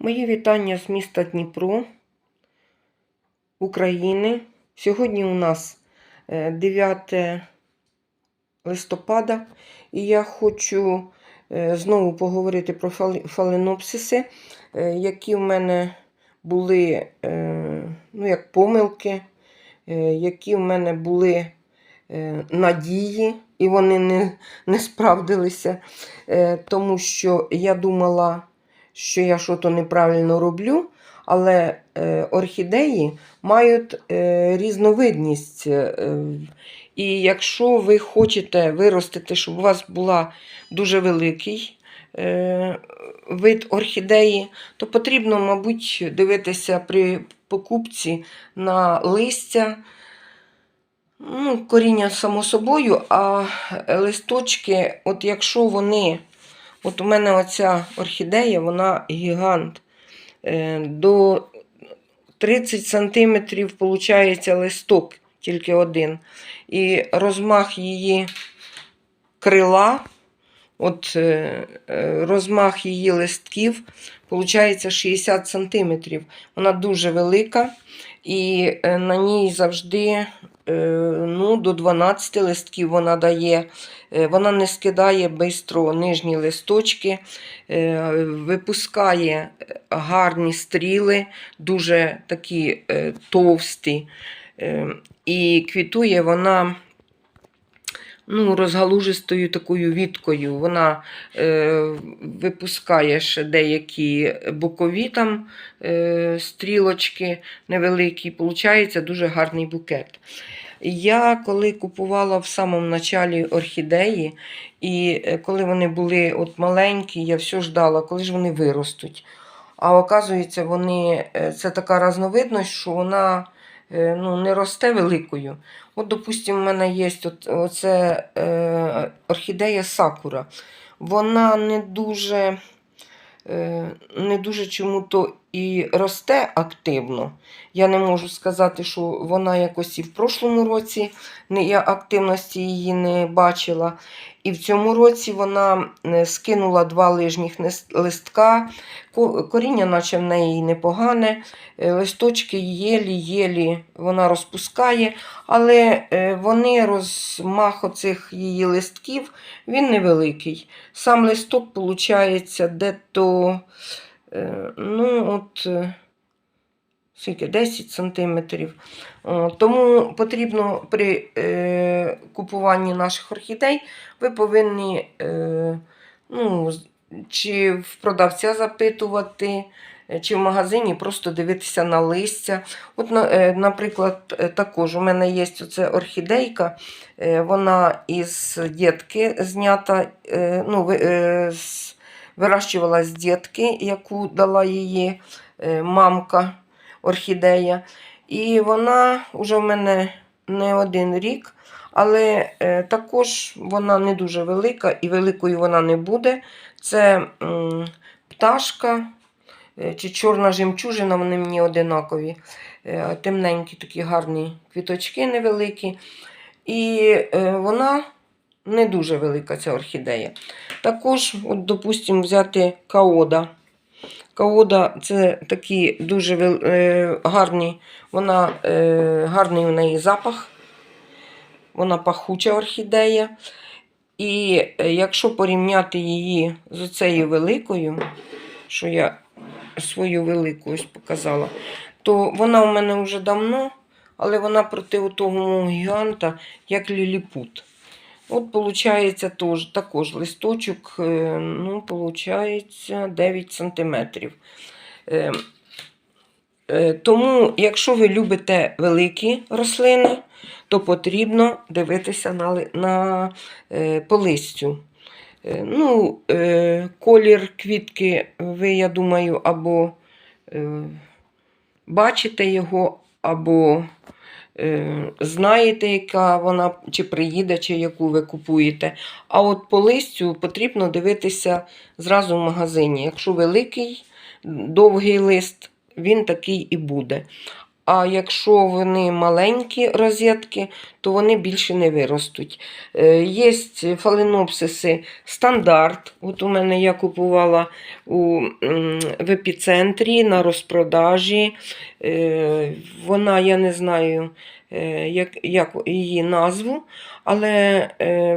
Мої вітання з міста Дніпро, України. Сьогодні у нас е, 9 листопада, і я хочу е, знову поговорити про фаленопсиси, е, які в мене були е, ну, як помилки, е, які в мене були е, надії, і вони не, не справдилися, е, тому що я думала, що я щось неправильно роблю, але е, орхідеї мають е, різновидність. Е, і якщо ви хочете виростити, щоб у вас була дуже великий вид орхідеї, то потрібно, мабуть, дивитися при покупці на листя. Ну, коріння само собою, а листочки, от якщо вони, от у мене оця орхідея, вона гігант. Е, До 30 сантиметрів виходить листок, тільки один. І розмах її крила, от е, е, розмах її листків, виходить 60 сантиметрів. Вона дуже велика, і на ній завжди ну, до 12 листків вона дає. Е, Вона не скидає швидко нижні листочки, е, випускає гарні стріли, дуже такі е, товсті. Е, І квітує вона ну, розгалужистою такою віткою. Вона е, випускає ще деякі бокові там е, стрілочки невеликі. Получається дуже гарний букет. Я коли купувала в самому началі орхідеї, і е, коли вони були от маленькі, я все ждала, коли ж вони виростуть. А оказується, вони, е, це така різновидність, що вона ну, не росте великою. От, допустимо, в мене є от, оце, е, орхідея сакура. Вона не дуже, е, не дуже чому-то і росте активно. Я не можу сказати, що вона якось і в прошлому році я активності її не бачила. І в цьому році вона е, скинула два лижніх листка. Коріння, наче в неї непогане, е, листочки єлі-єлі вона розпускає, але е, вони розмах оцих її листків він невеликий. Сам листок, виходить, де-то е, ну, от, е, скільки, 10 сантиметрів. Тому потрібно при е, купуванні наших орхідей ви повинні е, ну, чи в продавця запитувати, е, чи в магазині просто дивитися на листя. От, е, наприклад, е, також у мене є оце орхідейка, е, вона із дітки знята, е, ну, е, з- вирощувала з дітки, яку дала її е, мамка орхідея. І вона вже в мене не один рік, але е, також вона не дуже велика і великою вона не буде. Це пташка е, чи чорна жемчужина, вони мені одинакові. Темненькі такі гарні квіточки невеликі. І вона не дуже велика, ця орхідея. Також, от, допустимо, взяти каода. Каода це такі дуже е, гарні, вона, е, гарний у неї запах. Вона пахуча орхідея. І е, якщо порівняти її з оцею великою, що я свою велику ось показала, то вона у мене вже давно, але вона проти того гіганта, як ліліпут. От, виходить, тож, також листочок, е, ну, виходить, 9 сантиметрів. Е, е, Тому, якщо ви любите великі рослини, то потрібно дивитися на, на по. Е, Ну, колір квітки, ви, я думаю, або бачите його, або знаєте, яка вона, чи приїде, чи яку ви купуєте. А от по листю потрібно дивитися зразу в магазині. Якщо великий, довгий лист, він такий і буде. А якщо вони маленькі розетки, то вони більше не виростуть. Е, Є фаленопсиси стандарт. От у мене я купувала у, в епіцентрі на розпродажі. Е, Вона, я не знаю, е, як, як її назву, але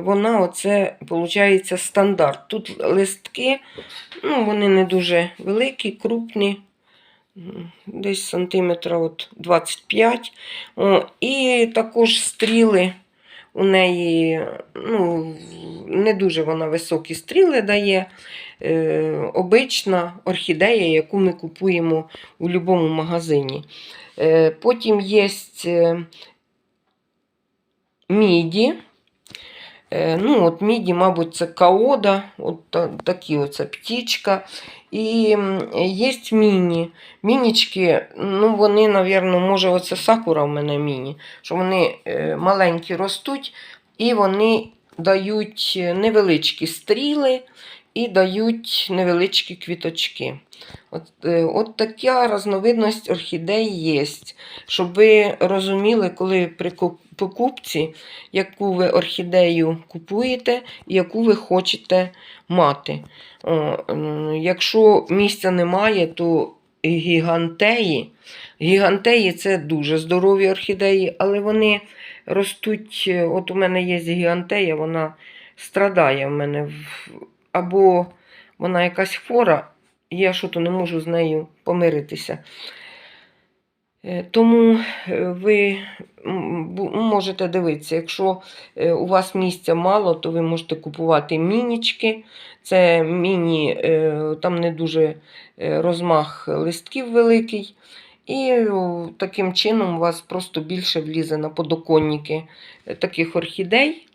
вона оце, виходить, стандарт. Тут листки, ну, вони не дуже великі, крупні. Десь сантиметра от 25. О, і також стріли у неї, ну, не дуже вона високі стріли дає. Е, обична орхідея, яку ми купуємо у будь-якому магазині. Е, потім є міді. Е, ну, от міді, мабуть, це каода, от та- такі оце птічка. І є міні. Мінічки, ну вони, напевно, може, оце сакура в мене міні, що вони е, маленькі ростуть і вони дають невеличкі стріли і дають невеличкі квіточки. От, е, от така різновидність орхідей є. Щоб ви розуміли, коли при покупці, яку ви орхідею купуєте і яку ви хочете мати. О, якщо місця немає, то гігантеї. Гігантеї це дуже здорові орхідеї, але вони ростуть. е, От у мене є гігантея, вона страдає в мене. в- Або вона якась хвора, і я що то не можу з нею помиритися. Е, Тому е, ви можете дивитися, якщо е, у вас місця мало, то ви можете купувати мінічки. Це міні, там не дуже розмах листків великий. І таким чином у вас просто більше влізе на подоконники таких орхідей.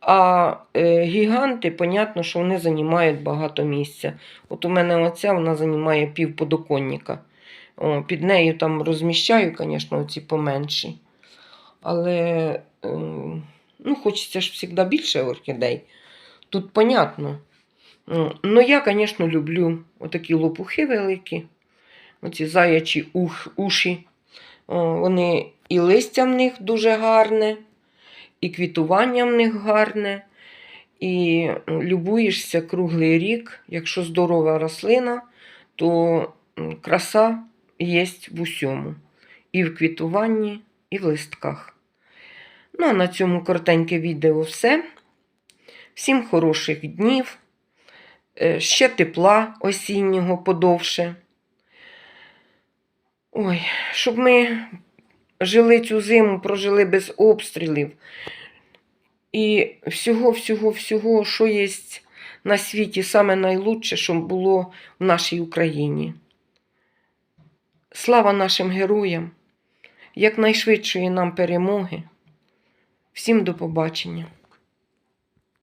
А е, гіганти, понятно, що вони займають багато місця. От у мене оця вона займає пів подоконника. О, під нею там розміщаю, звісно, ці поменші. Але е, ну, хочеться ж завжди більше орхідей. Тут понятно. Ну, я, звісно, люблю отакі лопухи великі, оці заячі ух, уші. О, вони і листя в них дуже гарне, і квітування в них гарне. І любуєшся круглий рік. Якщо здорова рослина, то краса є в усьому. І в квітуванні, і в листках. Ну, а на цьому коротеньке відео все. Всім хороших днів, е, ще тепла осіннього подовше. Ой, щоб ми жили цю зиму, прожили без обстрілів. І всього, всього, всього, що є на світі, саме найлучше, що було в нашій Україні. Слава нашим героям, якнайшвидшої нам перемоги. Всім до побачення.